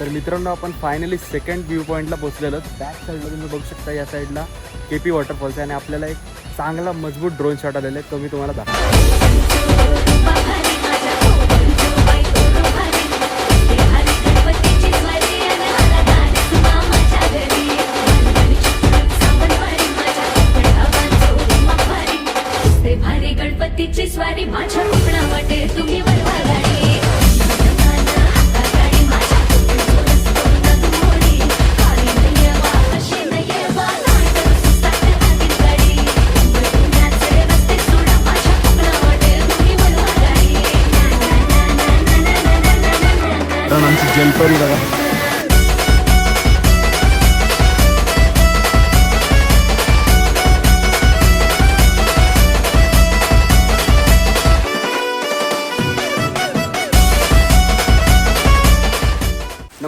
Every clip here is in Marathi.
तर मित्रांनो आपण फायनली सेकंड व्ह्यू पॉईंटला पोहोचलेलो बॅक साईडला तुम्ही बघू शकता या साईडला के पी वॉटरफॉल्स आहे आणि आपल्याला एक चांगला मजबूत ड्रोन शॉट आलेला आहे. तो मी तुम्हाला दाखवतो. गणपतीची स्वारी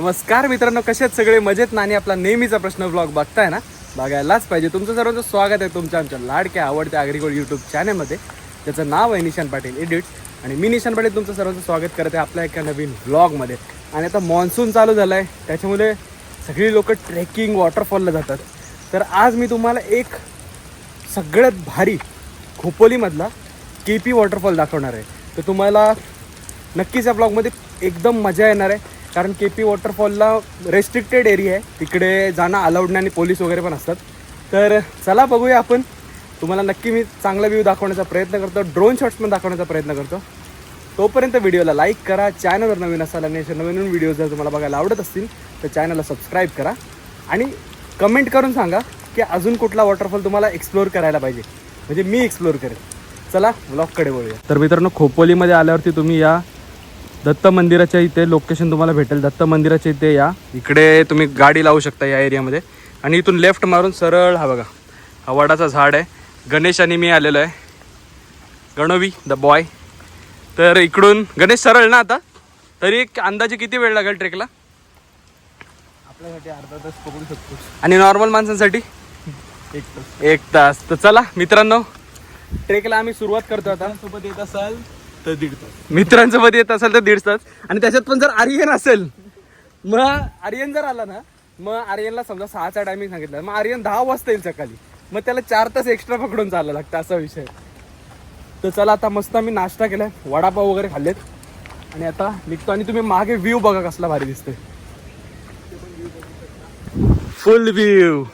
नमस्कार मित्रांनो कसे आहेत सगळे? मजेत ना? आणि आपला नेहमीचा प्रश्न ब्लॉग बघताय ना? बघायलाच पाहिजे. तुमचं सर्वांचं स्वागत आहे तुमच्या आमच्या लाडक्या आवडत्या अग्रिकोड यूट्यूब चॅनलमध्ये त्याचं नाव आहे निशान पाटील एडिट्स आणि मी निशान पाटील तुमचं सर्वांचं स्वागत करत आहे आपल्या एका नवीन ब्लॉगमध्ये आणि आता मॉन्सून चालू झाला आहे त्याच्यामुळे सगळी लोक ट्रेकिंग वॉटरफॉलला जातात. तर आज मी तुम्हाला एक सगळ्यात भारी खोपोलीमधला के पी वॉटरफॉल दाखवणार आहे. तर तुम्हाला नक्कीच या ब्लॉगमध्ये एकदम मजा येणार आहे. कारण के पी वॉटरफॉलला रेस्ट्रिक्टेड एरिया आहे. तिकडे जाणं अलाउड नाही आणि पोलीस वगैरे पण असतात. तर चला बघूया आपण. तुम्हाला नक्की मी चांगला व्ह्यू दाखवण्याचा प्रयत्न करतो. ड्रोन शॉट्स पण दाखवण्याचा प्रयत्न करतो. तोपर्यंत व्हिडिओला लाईक करा. चॅनलवर नवीन असाल आणि असे नवीन नवीन व्हिडिओ जर तुम्हाला बघायला आवडत असतील तर चॅनलला सबस्क्राईब करा. आणि कमेंट करून सांगा की अजून कुठला वॉटरफॉल तुम्हाला एक्सप्लोअर करायला पाहिजे. म्हणजे मी एक्सप्लोअर करेन. चला ब्लॉगकडे वळूया. तर मित्रांनो खोपोलीमध्ये आल्यावरती तुम्ही या. दत्त मंदिराच्या इथे लोकेशन तुम्हाला भेटेल. दत्त मंदिराच्या इथे या. इकडे तुम्ही गाडी लावू शकता या एरियामध्ये आणि इथून लेफ्ट मारून सरळ हा बघा हा वडाचा झाड आहे. गणेश आणि मी आलेलो आहे. गणवी द बॉय तर इकडून गणेश सरळ ना आता? तरी एक अंदाजे किती वेळ लागेल ट्रेकला? आपल्यासाठी अर्धा तास पकडू शकतो. आणि नॉर्मल माणसांसाठी? एक तास. एक तास. तर चला मित्रांनो ट्रेकला आम्ही सुरुवात करतो आता. सोबत येत असाल तर दीड तास. मित्रांसोबत येत असेल तर दीड तास. आणि त्याच्यात पण जर आर्यन असेल मग आर्यन जर आला ना मग आर्यनला समजा सहाचा टायमिंग सांगितलं मग आर्यन दहा वाजता येईल सकाळी. मग त्याला चार तास एक्स्ट्रा पकडून चालला लागतं असा विषय. तर चला आता मस्त आम्ही नाश्ता केलाय वडापाव वगैरे खाल्लेत. आणि आता निघतो आणि तुम्ही मागे व्ह्यू बघा कसला भारी दिसतोय. फुल व्ह्यू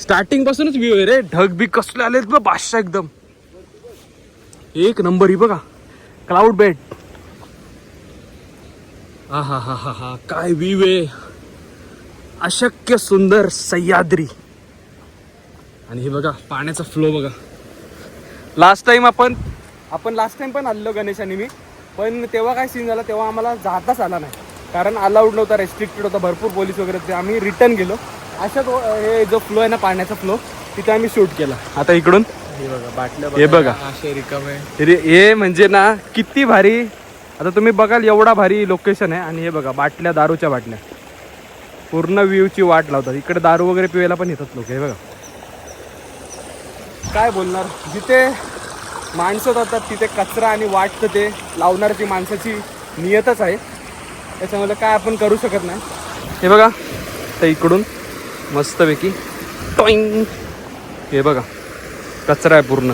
स्टार्टिंग पासूनच व्ह्यू आहे रे. ढग बी कसले आलेत बघ बादशाह एकदम. एक नंबर ही बघा. क्लाउड बेड हा हा हा हा हा काय विवे. अशक्य सुंदर सह्याद्री. आणि हे बघा पाण्याचा फ्लो बघा. लास्ट टाइम आपण आपण लास्ट टाइम पण आलेलो गणेश आणि मी. पण तेव्हा काय सीन झाला तेव्हा आम्हाला जाताच आला नाही. कारण अलाउड नव्हता रेस्ट्रिक्टेड होता भरपूर पोलीस वगैरे ते आम्ही रिटर्न गेलो. अशाच हे जो फ्लो आहे ना पाण्याचा फ्लो तिथे आम्ही शूट केला. आता इकडून. हे बघा बाटल्या हे बघा. असे रिकामे रे हे म्हणजे ना किती भारी. आता तुम्ही बघाल एवढा भारी लोकेशन आहे. आणि हे बघा बाटल्या दारूच्या बाटल्या. पूर्ण व्ह्यूची वाट लावतात. इकडे दारू वगैरे पिवायला पण येतात लोक हे बघा. काय बोलणार? जिथे माणसं जातात तिथे कचरा आणि वाटतं ते लावणाऱ्याची माणसाची नियतच आहे. त्याच्यामुळे काय आपण करू शकत नाही. हे बघा तर इकडून मस्तपैकी टॉईंग. हे बघा. कचरा आहे पूर्ण.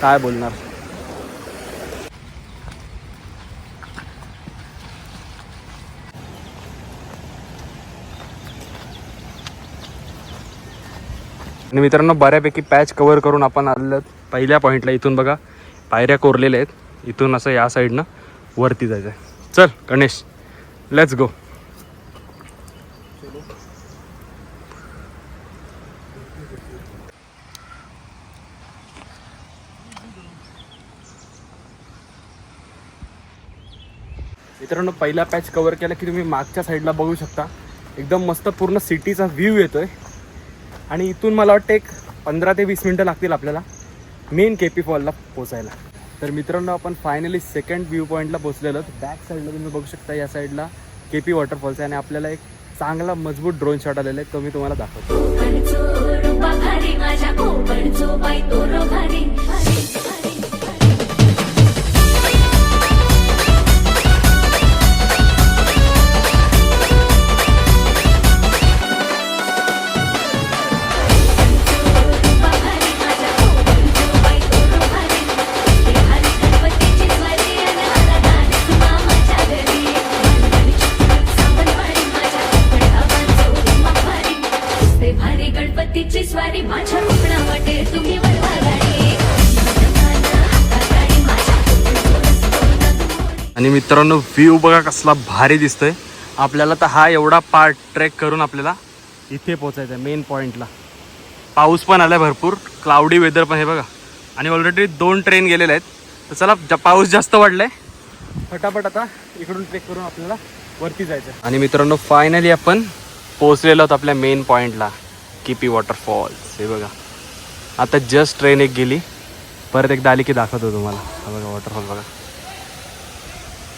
काय बोलणार? आणि मित्रांनो बऱ्यापैकी पॅच कवर करून आपण आलेलो पहिल्या पॉईंटला इथून बघा पायऱ्या कोरलेल्या आहेत. इथून असं या साईडनं वरती जायचं आहे चल गणेश लेट्स गो मित्रांनो पहिला पॅच कवर केला की तुम्ही मागच्या साईडला बघू शकता. एकदम मस्त पूर्ण सिटीचा व्ह्यू येतोय. आणि इथून मला वाटतं एक पंधरा ते वीस मिनटं लागतील आपल्याला मेन के पी फॉलला पोचायला तर मित्रांनो आपण फायनली सेकंड व्ह्यू पॉईंटला पोचलेलो बॅक साईडला तुम्ही बघू शकता या साईडला के पी वॉटरफॉल्स आहे. आणि आपल्याला एक चांगला मजबूत ड्रोन शॉट आलेला आहे. तो मी तुम्हाला दाखवतो. आणि मित्रांनो व्ह्यू बघा कसला भारी दिसतोय. आपल्याला तर हा एवढा पार्ट ट्रेक करून आपल्याला इथे पोचायचं आहे मेन पॉईंटला पाऊस पण आलाय भरपूर क्लाउडी वेदर पण हे बघा. आणि ऑलरेडी दोन ट्रेन गेलेले आहेत. तर चला जा- पाऊस जास्त वाढलाय. फटाफट आता इकडून ट्रेक करून आपल्याला वरती जायचं आणि मित्रांनो फायनली आपण पोहोचलेलो आहोत आपल्या मेन पॉईंटला किपी वॉटरफॉल्स हे बघा. आता जस्ट ट्रेन एक गेली. परत एकदा आली की दाखवतो तुम्हाला. बघा वॉटरफॉल बघा.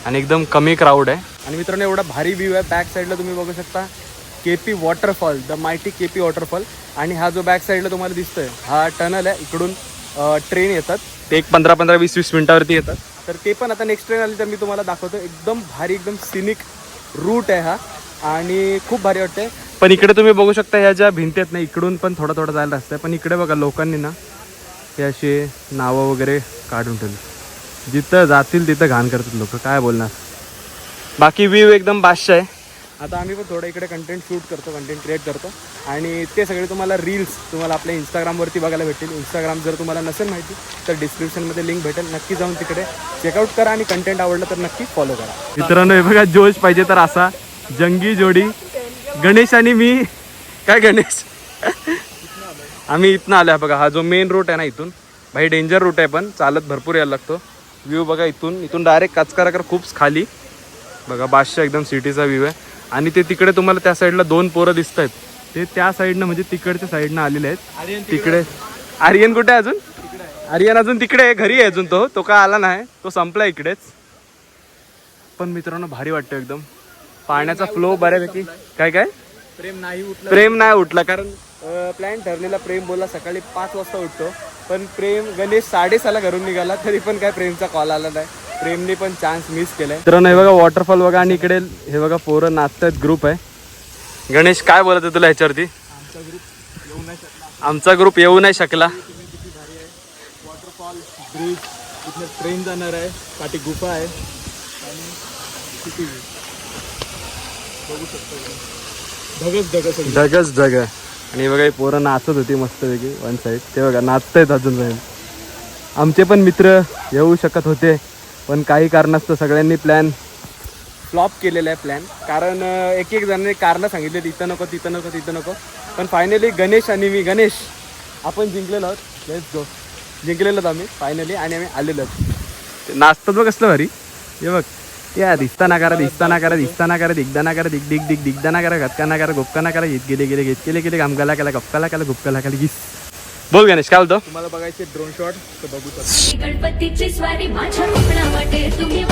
आणि एकदम कमी क्राऊड आहे. आणि मित्रांनो एवढा भारी व्ह्यू आहे. बॅक साईडला तुम्ही बघू शकता KP waterfall the mighty KP waterfall आणि हा जो बॅक साईडला तुम्हाला दिसतोय हा टनल आहे. इकडून ट्रेन येतात. ते एक पंधरा पंधरा वीस वीस मिनिटावरती येतात. तर ते पण आता नेक्स्ट ट्रेन आली तर मी तुम्हाला दाखवतो. एकदम भारी एकदम सिनिक रूट आहे हा. आणि खूप भारी वाटते पण इकडे तुम्ही बघू शकता ह्या ज्या भिंती आहेत ना इकडून पण थोडा थोडा जायला आहे. पण इकडे बघा लोकांनी ना हे असे नावं वगैरे काढून ठेवली. जिथं जातील तिथं घाण करतात लोक. काय बोलणार? बाकी व्ह्यू एकदम बादशाह आहे. आता आम्ही पण थोडं इकडे कंटेंट शूट करतो कंटेंट क्रिएट करतो. आणि ते सगळे तुम्हाला रील्स तुम्हाला आपल्या इंस्टाग्रामवरती बघायला भेटेल इंस्टाग्राम जर तुम्हाला नसेल माहिती तर डिस्क्रिप्शनमध्ये लिंक भेटेल. नक्की जाऊन तिकडे चेकआउट करा आणि कंटेंट आवडलं तर नक्की फॉलो करा. मित्रांनो हे बघा जोश पाहिजे तर असा. जंगी जोडी. गणेश आणि मी. काय गणेश? आम्ही इथनं आलो आहे बघा हा जो मेन रूट आहे ना इथून. भाई डेंजर रूट आहे पण. चालत भरपूर यायला लागतो. व्ह्यू बघा इथून. इथून डायरेक्ट काचकाराकर खूप खाली. बघा बादशाह एकदम सिटीचा व्ह्यू आहे. आणि ते तिकडे तुम्हाला त्या साईडला दोन पोरं दिसत आहेत ते त्या साईडनं म्हणजे तिकडच्या साईडनं आलेले आहेत. तिकडे. आर्यन कुठे आहे अजून? आर्यन अजून तिकडे आहे. घरी आहे अजून तो. तो का आला नाही. तो संपला इकडेच. पण मित्रांनो भारी वाटतं एकदम. पाण्याचा फ्लो बऱ्यापैकी. काय काय? प्रेम नाही उठलं प्रेम नाही उठला. कारण प्लॅन ठरलेला प्रेम बोला सकाळी पाच वाजता उठतो. पण प्रेम गणेश साडेसहाला घरून निघाला तरी पण काय प्रेमचा कॉल आला नाही. प्रेमने पण चान्स मिस केलाय. मित्रांनो हे बघा वॉटरफॉल बघा आणि इकडे हे बघा पोरं नाचतायत ग्रुप आहे. गणेश काय बोलत आहे तुला ह्याच्यावरती? आमचा ग्रुप येऊ नाही शकला. वॉटरफॉल ब्रिज इथनं ट्रेन जाणार आहे. पाठी गुफा आहे. आणि किती. बघू शकतो. सगळी ढगच ढग आहे आणि बघा पोरं नाचत होती मस्त वन साईड ते बघा नाचतायत अजून जाईल आमचे पण मित्र येऊ शकत होते पण काही कारणास्तव सगळ्यांनी प्लॅन फ्लॉप केलेला आहे प्लॅन कारण एक एक जणांनी कारणं सांगितले तिथं नको तिथं नको तिथं नको. पण फायनली गणेश आणि मी गणेश आपण जिंकलेलो आहोत. लेट्स गो जिंकलेलो आहोत आम्ही फायनली आणि आम्ही आलेलो आहोत. ते नाचतात बघ कसलं भारी. हे बघ. या दिसता ना करा दिसता ना करा दिसता ना करा दिगदा ना करा दिग दिग दिग दिगदा ना करा गटका ना करा गुपका ना करा घेत गेले गेले घेत गेले गेले गमकाला केला गपकाला केला गुपकाला केला गिस बोल गणेश काय बोलतो? तुम्हाला बघायचे ड्रोन शॉट तर बघू शकता. गणपतीची स्वारी माझ्या तुम्ही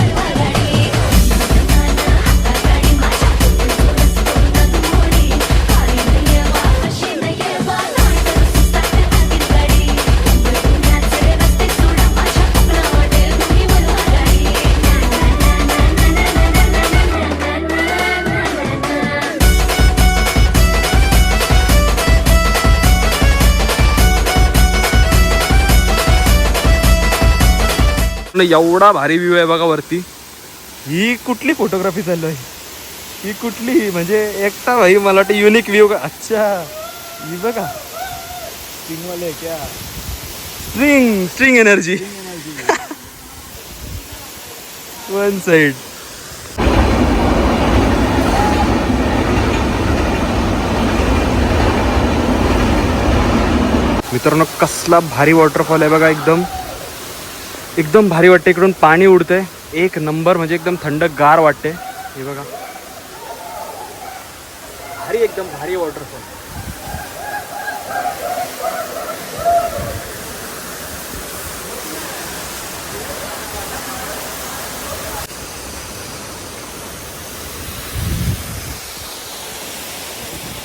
एवढा भारी व्ह्यू आहे बघा वरती. ही कुठली फोटोग्राफी चालू आहे? ही कुठली? म्हणजे एकटा भाई मला वाटतं युनिक व्ह्यू का? अच्छा. ही बघा. स्टिंगवाले क्या? String string energy one side मित्रांनो कसला भारी वॉटरफॉल आहे बघा एकदम. एकदम भारी वाटते इकडून पाणी उडतंय. एक नंबर म्हणजे एकदम थंड गार वाटते हे बघा. भारी एकदम भारी वॉटरफॉल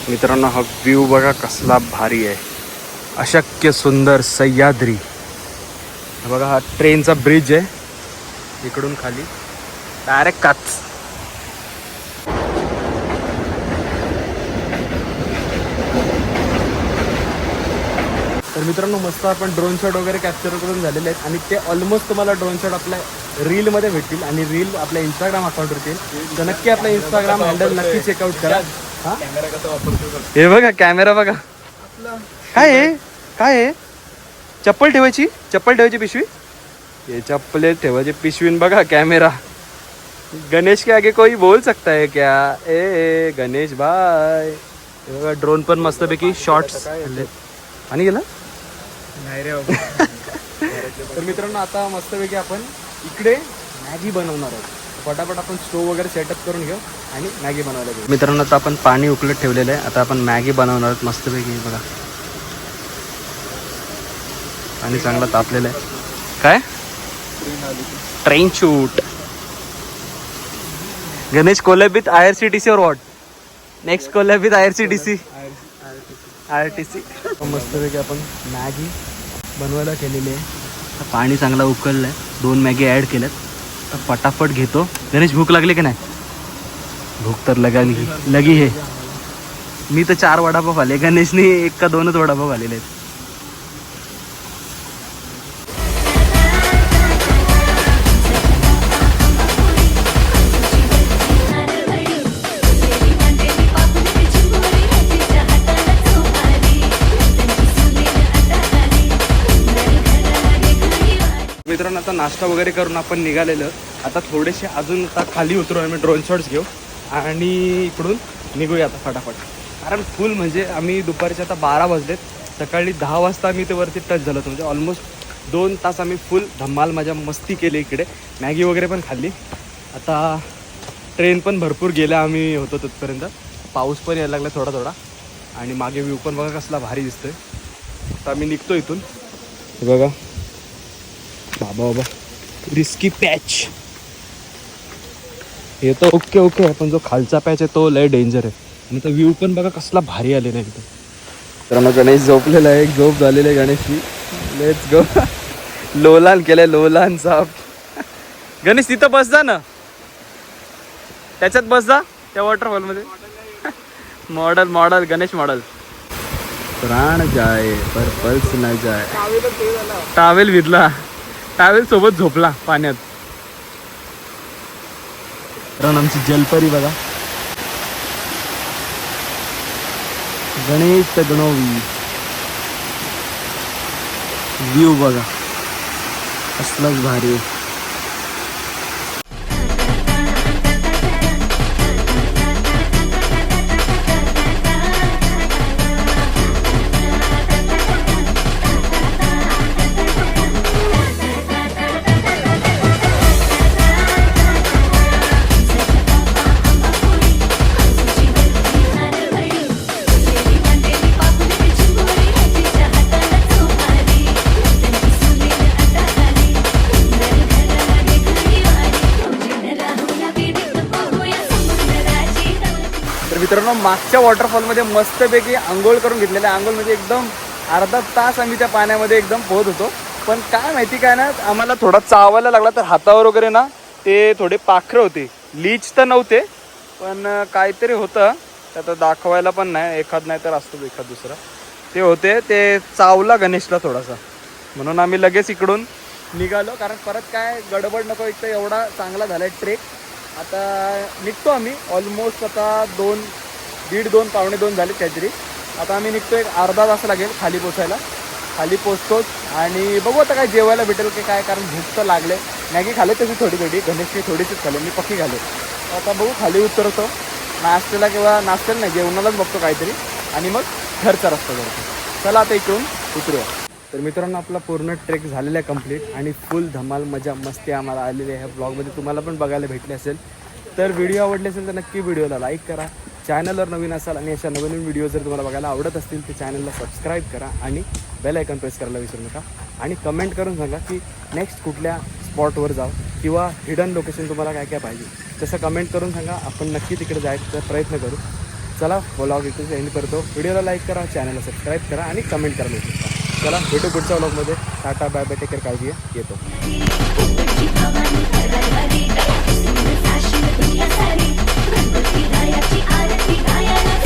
मित्रांनो हा व्ह्यू बघा कसला भारी आहे. अशक्य सुंदर सह्याद्री. बघा हा ट्रेनचा ब्रिज आहे. इकडून खाली. डायरेक्ट काच. तर मित्रांनो मस्त आपण ड्रोन शॉट वगैरे कॅप्चर करून झालेले आहेत. आणि ते ऑलमोस्ट तुम्हाला ड्रोन शॉट आपल्या रीलमध्ये भेटतील. आणि रील आपल्या इंस्टाग्राम अकाउंटवर येतील तर नक्की आपल्या इंस्टाग्राम हँडल नक्की चेकआउट करा. हा? कॅमेरा कसा वापरतो हे बघा कॅमेरा बघा. काय आहे काय आहे चप्पल ठेवायची? चप्पल ठेवायची पिशवी? हे चप्पल ठेवायची पिशवीन बघा कॅमेरा गणेश के आगे कोई बोल सकता है क्या? ए, गणेश बघा ड्रोन पण मस्तपैकी शॉर्ट्स आणि गेला? नाही रे तर मित्रांनो आता मस्तपैकी आपण इकडे मॅगी बनवणार आहोत. पटापट आपण स्टोव वगैरे सेटअप करून घेऊ आणि मॅगी बनवायला घेऊ मित्रांनो आता आपण पाणी उकळत ठेवलेलं आहे. आता आपण मॅगी बनवणार आहोत मस्तपैकी बघा. पाणी चांगलं तापलेलं आहे. काय? Train shoot Ganesh collab with I R C T C और what next collab with I R C T C I R T C मस्तपैकी आपण मॅगी बनवायला केलेली आहे. पाणी चांगला उकळलं आहे दोन मॅगी ॲड केल्यात. तर पटापट घेतो. गणेश भूक लागली की नाही? भूक तर लगाली. लगी हे. मी तर चार वडापाव खाले गणेशने एक का दोनच वडापाव खालेले आहेत. नाश्ता वगैरे करून आपण निघालेलं. आता थोडेसे अजून आता खाली उतरू आम्ही ड्रोन शॉट्स घेऊ. आणि इकडून निघूया आता फटाफट. कारण फुल म्हणजे आम्ही दुपारचे आता बारा वाजलेत. सकाळी दहा वाजता आम्ही ते वरती टच झालो होतो. म्हणजे ऑलमोस्ट दोन तास आम्ही फुल धम्माल माझ्या मस्ती केली इकडे. मॅगी वगैरे पण खाल्ली. आता ट्रेन पण भरपूर गेल्या आम्ही होतो तिथपर्यंत. पाऊस पण यायला लागला थोडा थोडा. आणि मागे व्ह्यू पण बघा कसला भारी दिसतोय. आता आम्ही निघतो इथून. बघा. बाबा बाबा रिस्की पॅच हे तर ओके ओके पण जो खालचा पॅच आहे तो लय डेंजर आहे. आणि तो व्ह्यू पण बघा कसला भारी आलेला आहे एकदम. तर गणेश झोपलेला आहे. एक झोप झालेली आहे गणेशची. लेट्स गो लोलान केलंय लोलान साप. गणेश तिथं बस जा ना. त्याच्यात बस जा त्या वॉटरफॉलमध्ये मॉडल मॉडल गणेश मॉडल प्राण जाय पर पल्स न जाय. टावेल विधला. टावेल सोबत झोपला पाण्यात. कारण आमची जलपरी बघा. गणेश गणवी व्ह्यू बघा. असलंच भारी. मागच्या वॉटरफॉलमध्ये मस्तपैकी आंघोळ करून घेतलेलं आहे. आंघोळ म्हणजे एकदम अर्धा तास आम्ही त्या पाण्यामध्ये एकदम पोहत होतो. पण काय माहिती काय ना आम्हाला थोडा चावायला लागला तर हातावर वगैरे ना ते थोडे पाखरं होते. लीच तर नव्हते पण काहीतरी होतं. त्यात दाखवायला पण नाही एखाद नाही तर असतो एखाद दुसरा. ते होते ते चावला गणेशला थोडासा. म्हणून आम्ही लगेच इकडून निघालो कारण परत काय गडबड नको एक तर एवढा चांगला झाला आहे ट्रेक आता निघतो आम्ही ऑलमोस्ट आता दोन दीड दोन पावणे दोन झाले काहीतरी. आता आम्ही निघतो एक अर्धा तास लागेल खाली पोचायला. खाली पोचतोच आणि बघू आता काय जेवायला भेटेल की काय कारण भूक तर लागले. मॅगी खाले तशी थोडी थोडी गणेशची थोडीशीच खाले मी पक्की खाले आता बघू खाली उतरतो. नाश्त्याला किंवा नाश्त्याला नाही जेवणालाच बघतो काहीतरी. आणि मग घरचा रस्ता करतो चला आता इकडून उतरूया. तर मित्रांनो आपला पूर्ण ट्रेक झालेला आहे कंप्लीट आणि फुल धमाल मजा मस्ती आम्हाला आलेली आहे. ह्या ब्लॉगमध्ये तुम्हाला पण बघायला भेटले असेल. तर व्हिडिओ आवडले असेल तर नक्की व्हिडिओला लाईक करा. चॅनलवर नवीन असाल आणि अशा नवीन नवीन व्हिडिओ जर तुम्हाला बघायला आवडत असतील तर चॅनलला सबस्क्राईब करा आणि बेल आयकॉन प्रेस करायला विसरू नका. आणि कमेंट करून सांगा की नेक्स्ट कुठल्या स्पॉटवर जाऊ किंवा हिडन लोकेशन तुम्हाला काय काय पाहिजे. तसं कमेंट करून सांगा आपण नक्की तिकडे जायचा प्रयत्न करू. चला ब्लॉग इथे एंड करतो. व्हिडिओला लाईक करा चॅनलला सबस्क्राईब करा आणि कमेंट करायला विसरू चला भेटू पुढच्या ब्लॉगमध्ये टाटा बाय बाय टेकर काळजी येतो. गणपती गायाची आरती गायन.